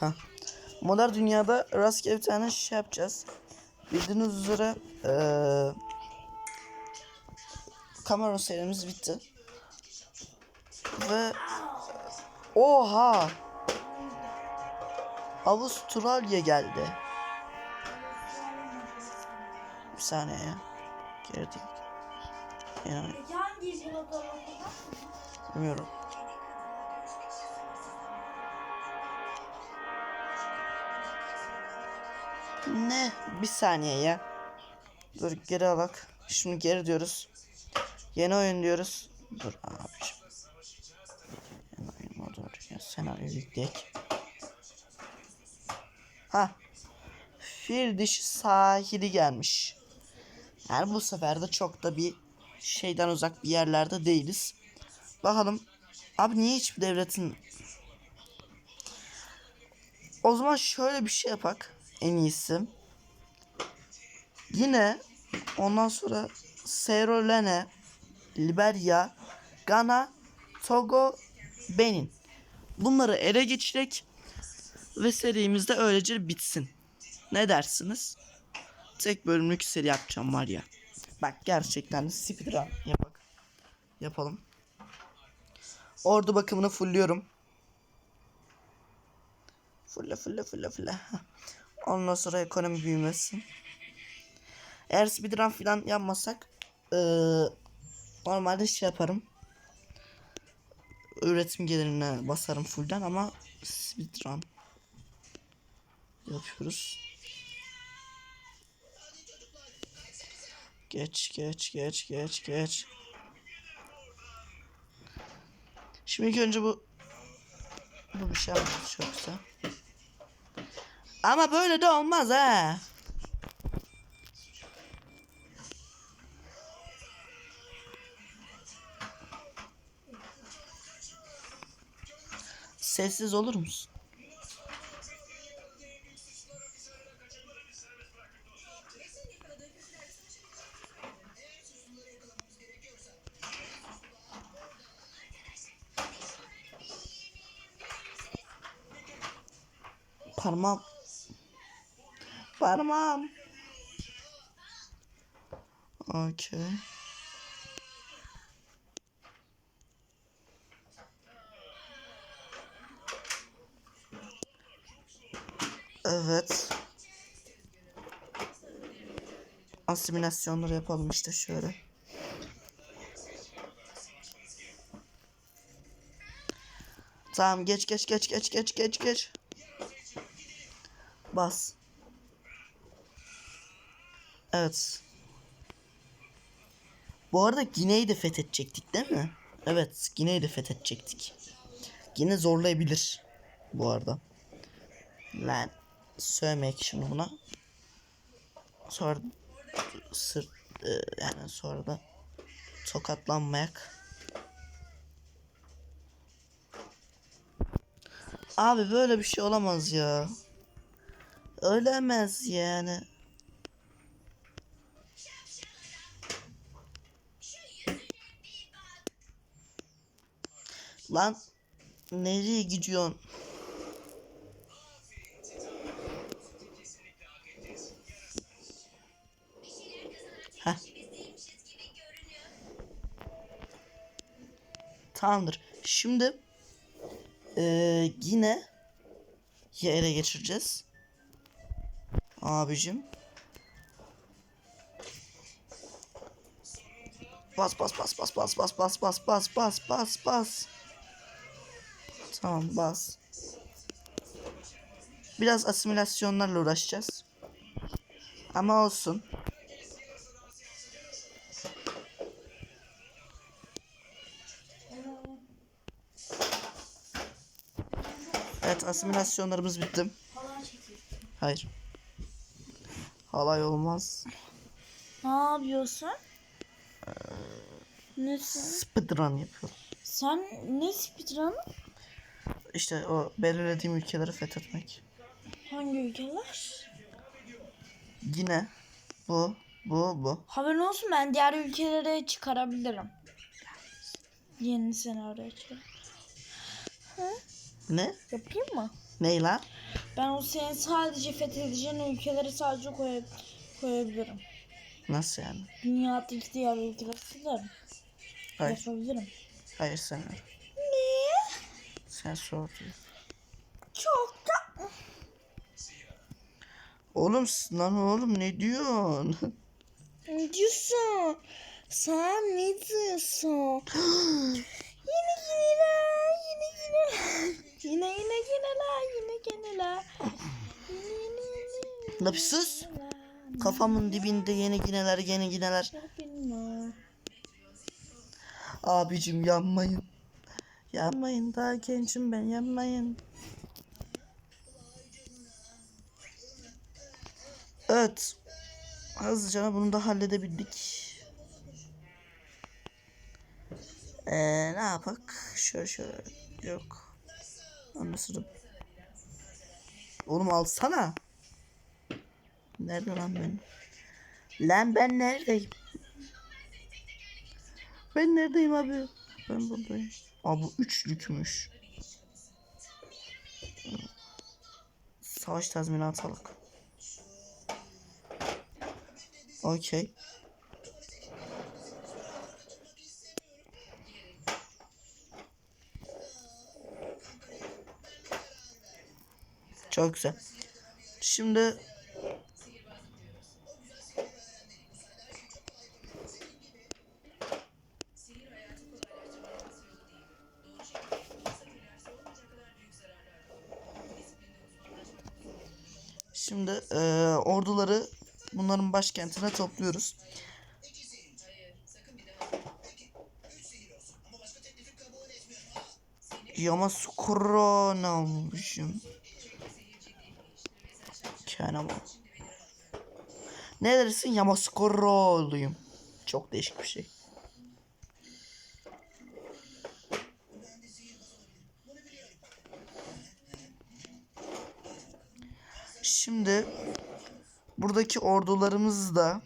ha. Modern dünyada rastgele bir tane şey yapacağız. Bildiğiniz üzere eee Cameron serimiz bitti. Ve Oha! Avustralya geldi. Bir saniye ya. Geri değil. Yani bilmiyorum. Ne? Bir saniye ya. Dur geri alak. Şimdi geri diyoruz. Yeni oyun diyoruz. Dur abiciğim. Yeni oyun modu ya senaryo yükleyek. Ha. Fil dişi sahili gelmiş. Yani bu sefer de çok da bir şeyden uzak bir yerlerde değiliz. Bakalım. Abi niye hiçbir devletin... O zaman şöyle bir şey yapak. En iyisi. Yine ondan sonra Sierra Leone, Liberia, Ghana, Togo, Benin. Bunları ele geçirek ve serimiz de öylece bitsin. Ne dersiniz? Tek bölümlük seri yapacağım var ya. Bak gerçekten speedrun yapak. Yapalım. Ordu bakımını fullüyorum. Fulle fulle fulle fulle. Ondan sonra ekonomi büyümesin. Eğer speedrun falan yapmasak eee, normalde şey yaparım. Üretim gelirine basarım fullden ama speedrun yapıyoruz. Geç geç geç geç geç. Şimdi ilk önce bu bu bir şey yapmış çok güzel. Ama böyle de olmaz ha. Sessiz olur musun? Parmağım. Parmağım. Okey. Evet. Asimilasyonları yapalım işte şöyle. Tamam geç geç geç geç geç geç geç. Bas. Evet. Bu arada Gine'yi de fethedecektik değil mi? Evet Gine'yi de fethedecektik. Yine zorlayabilir. Bu arada. Lan. Sövmek şimdi buna. Sonra sır e, yani sonra da tokatlanmayak. Abi böyle bir şey olamaz ya. Ölemez yani. Lan nereye gidiyorsun? Tamamdır. Şimdi eee, yine yere geçireceğiz. Abicim. Bas bas bas bas bas bas bas bas bas bas bas bas. Tamam bas. Biraz asimilasyonlarla uğraşacağız. Ama olsun. Evet asimilasyonlarımız bitti. Hayır. Halay olmaz. Ne yapıyorsun? Ne sen? Speedrun yapıyorum. Sen ne speedrun? İşte o belirlediğim ülkeleri fethetmek. Hangi ülkeler? Yine bu, bu, bu. Haberin olsun ben diğer ülkelere çıkarabilirim. Yeni senaryo için. Ne? Yapayım mı? Ney lan? Ben o senin sadece fethedeceğin ülkeleri sadece koy koyabilirim. Nasıl yani? Dünyadaki diğer ülkeleri. Hayır. Yapabilirim. Hayır. Niye? Sen sordun. Çok da... Oğlum lan oğlum ne diyorsun? Ne diyorsun? Sen ne diyorsun? yine gineler, yine gineler. Yine yine gineler, yine. Yine yine bir sus. Kafamın dibinde yeni gineler yeni gineler. Abicim yanmayın. Yanmayın daha gençim ben yanmayın. Evet. Hızlıca bunu da halledebildik. Ee, ne yapak? Şöyle şöyle. Yok. Anlasın. Oğlum alsana. Nerede lan ben? Lan ben neredeyim? Ben neredeyim abi? Ben buradayım. Aa bu üçlükmüş. Savaş tazminatı alık. Okey. Çok güzel. Şimdi başkentine topluyoruz. Yamasukuro ne almışım? Kenama. Ne dersin Yamasukoro'luyum. Çok değişik bir şey. Şimdi buradaki ordularımızı da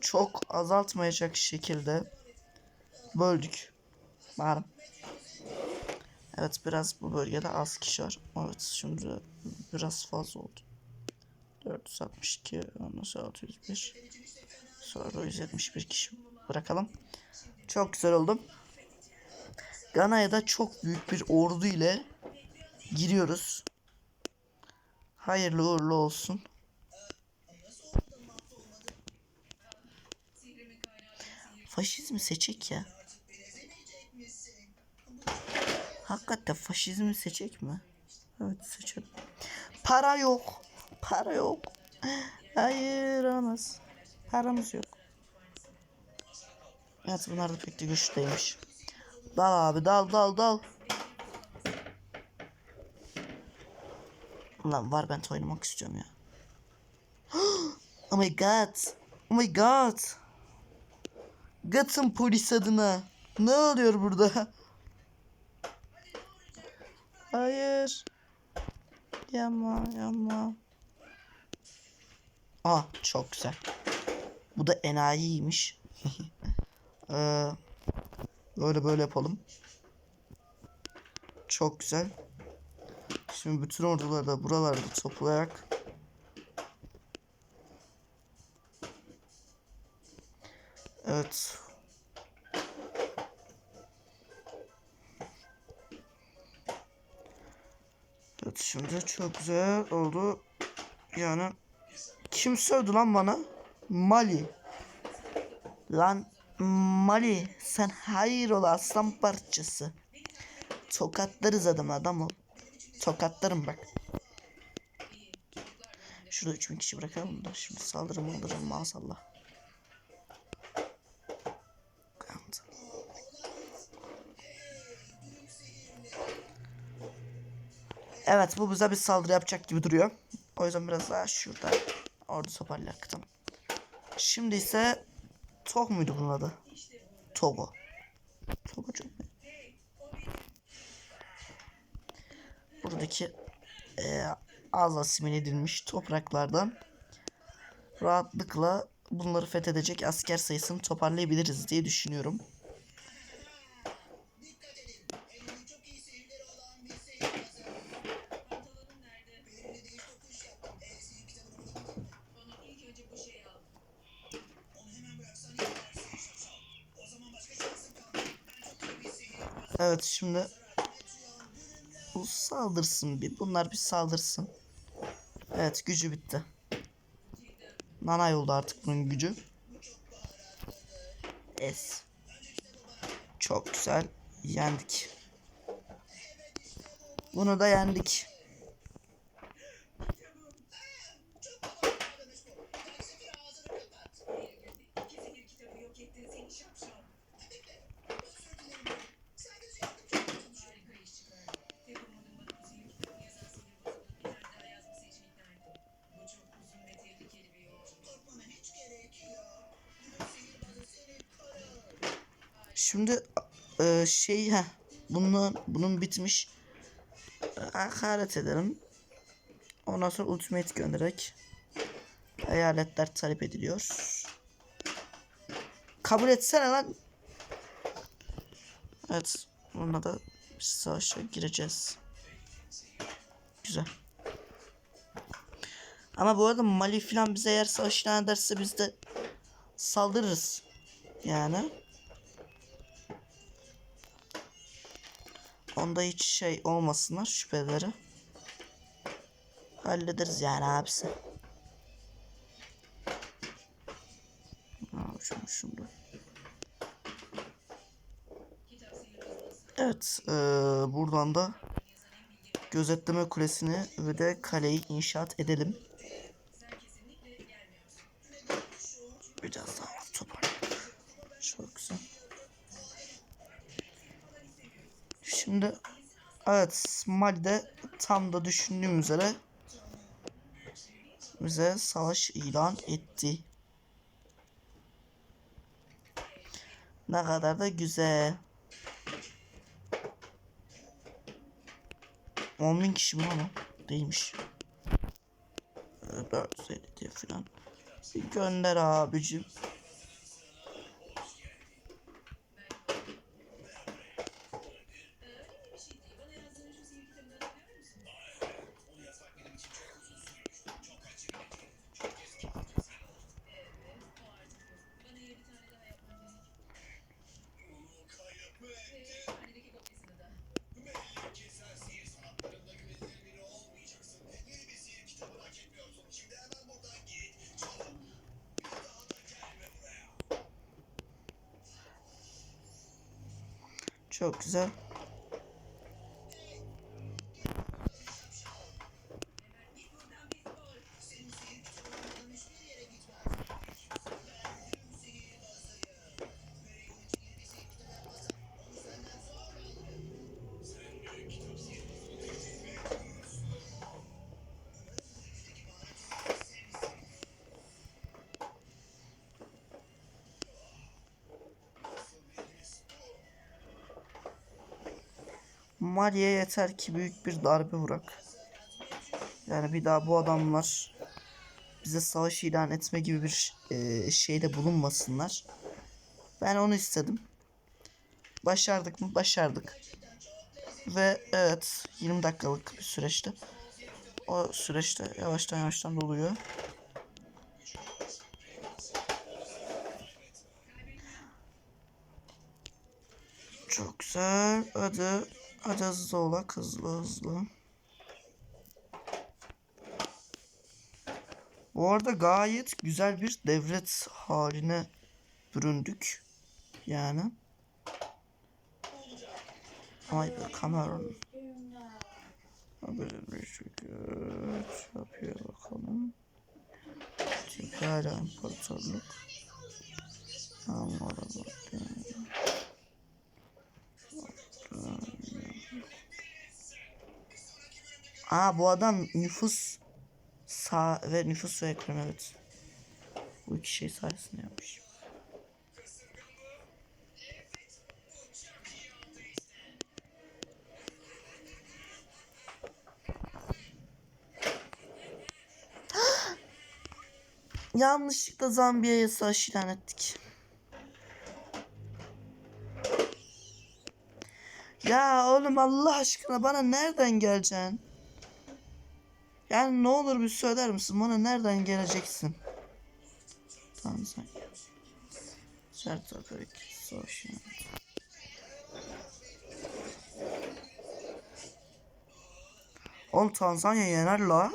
çok azaltmayacak şekilde böldük. Var. Evet biraz bu bölgede az kişi var. Evet şimdi biraz fazla oldu. 462, ondan sonra 601. Sonra 171 kişi bırakalım. Çok güzel oldu. Gana'ya da çok büyük bir ordu ile giriyoruz. Hayırlı uğurlu olsun. Faşizmi seçek ya. Hakikaten faşizmi seçek mi? Evet seçelim. Para yok. Para yok. Hayır olmaz. Paramız yok. Evet bunlar da pek de güçlü değilmiş. Dal abi dal dal dal. Lan var ben oynamak istiyorum ya. oh my god. Oh my god. Gotham polis adına. Ne oluyor burada? Hayır. Yapma yapma. Aa çok güzel. Bu da enayiymiş. ee, böyle böyle yapalım. Çok güzel. Şimdi bütün orduları da buralarda toplayarak Evet. Evet şimdi çok güzel oldu. Yani kim sövdü lan bana? Mali. Lan Mali sen hayır ol aslan parçası. Tokatlarız adam adam ol. Tokatlarım bak. Şurada 3000 kişi bırakalım da şimdi saldırı maldırı maazallah. Evet bu bize bir saldırı yapacak gibi duruyor. O yüzden biraz daha şurada ordu toparlayak tamam. Şimdi ise Tog muydu bunun adı? Togo Afrika'daki e, az asimile edilmiş topraklardan rahatlıkla bunları fethedecek asker sayısını toparlayabiliriz diye düşünüyorum. Evet şimdi bu saldırsın bir. Bunlar bir saldırsın. Evet gücü bitti. Nanay oldu artık bunun gücü. Es. Çok güzel. Yendik. Bunu da yendik. Şimdi e, şey ha bunun bunun bitmiş. E, Hakaret ederim. Ondan sonra ultimate göndererek eyaletler talep ediliyor. Kabul etsene lan. Evet. Bununla da savaşa gireceğiz. Güzel. Ama bu arada Mali falan bize eğer savaş ederse biz de saldırırız. Yani. Onda hiç şey olmasınlar şüpheleri. Hallederiz yani abisi. Aa, şunu şunu. Evet, eee, buradan da gözetleme kulesini ve de kaleyi inşaat edelim. Biraz daha toparlayalım. Çok güzel. Şimdi evet Mali'de tam da düşündüğüm üzere bize savaş ilan etti. Ne kadar da güzel. 10 bin kişi mi ama değilmiş. Ee, 450 diye falan. Bir gönder abicim. Çok güzel. Mali'ye yeter ki büyük bir darbe vurak. Yani bir daha bu adamlar bize savaş ilan etme gibi bir e, şeyde bulunmasınlar. Ben onu istedim. Başardık mı? Başardık. Ve evet 20 dakikalık bir süreçte. O süreçte yavaştan yavaştan doluyor. Çok güzel. Hadi. Hadi hızlı olak. Hızlı hızlı. Bu arada gayet güzel bir devlet haline büründük. Yani. Ay be Cameron. Böyle bir göç yapıyor bakalım. Çünkü hala imparatorluk. Tamam orada. Aa bu adam nüfus sağ ve nüfus ve ekonomi evet. Bu iki şey sayesinde yapmış. Yanlışlıkla Zambiya'ya savaş ilan ettik. Ya oğlum Allah aşkına bana nereden geleceksin? Yani ne olur bir söyler misin? Bana nereden geleceksin? Tamam sen. Sert Akarik. Savaş Oğlum Tanzanya yener la.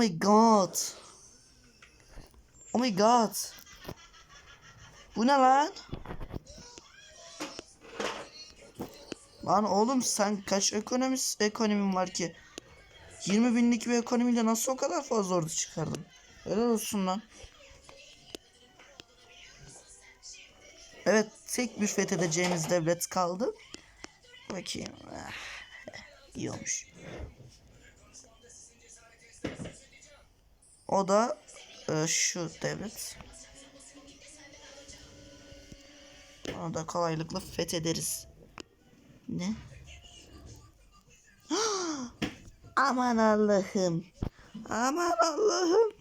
My god. Oh my god. Bu ne lan? Lan oğlum sen kaç ekonomist ekonomin var ki? 20 binlik bir ekonomiyle nasıl o kadar fazla ordu çıkardın? Helal olsun lan. Evet tek bir fethedeceğimiz devlet kaldı. Bakayım. Ah, olmuş. O da e, şu devlet. Onu da kolaylıkla fethederiz. Ne? Aman Allah'ım. Aman Allah'ım.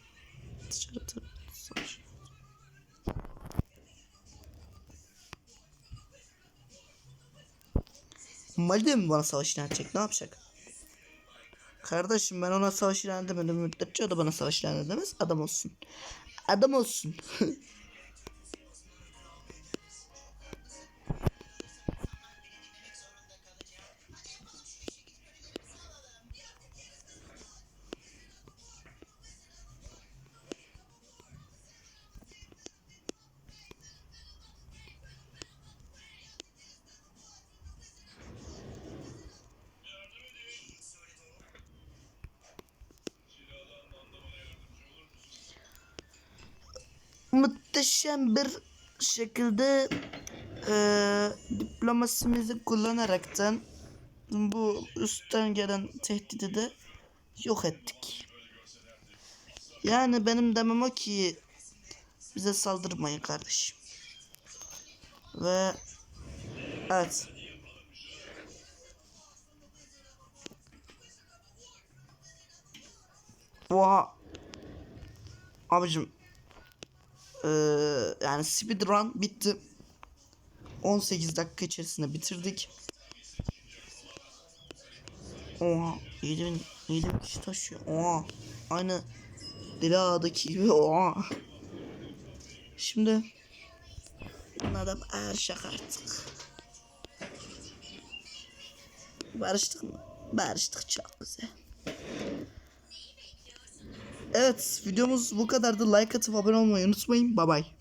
Dışarı bana savaş ilan edecek? Ne yapacak? Kardeşim ben ona savaş ilan edemedim müddetçe o da bana savaş ilan edemez. Adam olsun. Adam olsun. Muhteşem bir şekilde eee diplomasimizi kullanaraktan bu üstten gelen tehdidi de yok ettik. Yani benim demem o ki bize saldırmayın kardeşim. Ve evet. Oha. Abicim. Eee yani speedrun bitti. 18 dakika içerisinde bitirdik. Oha 7000 7000 kişi taşıyor. Oha aynı Dila'daki gibi oha. Şimdi adam erşak artık. Barıştık mı? Barıştık çok güzel. Evet videomuz bu kadardı. Like atıp abone olmayı unutmayın. Bye bye.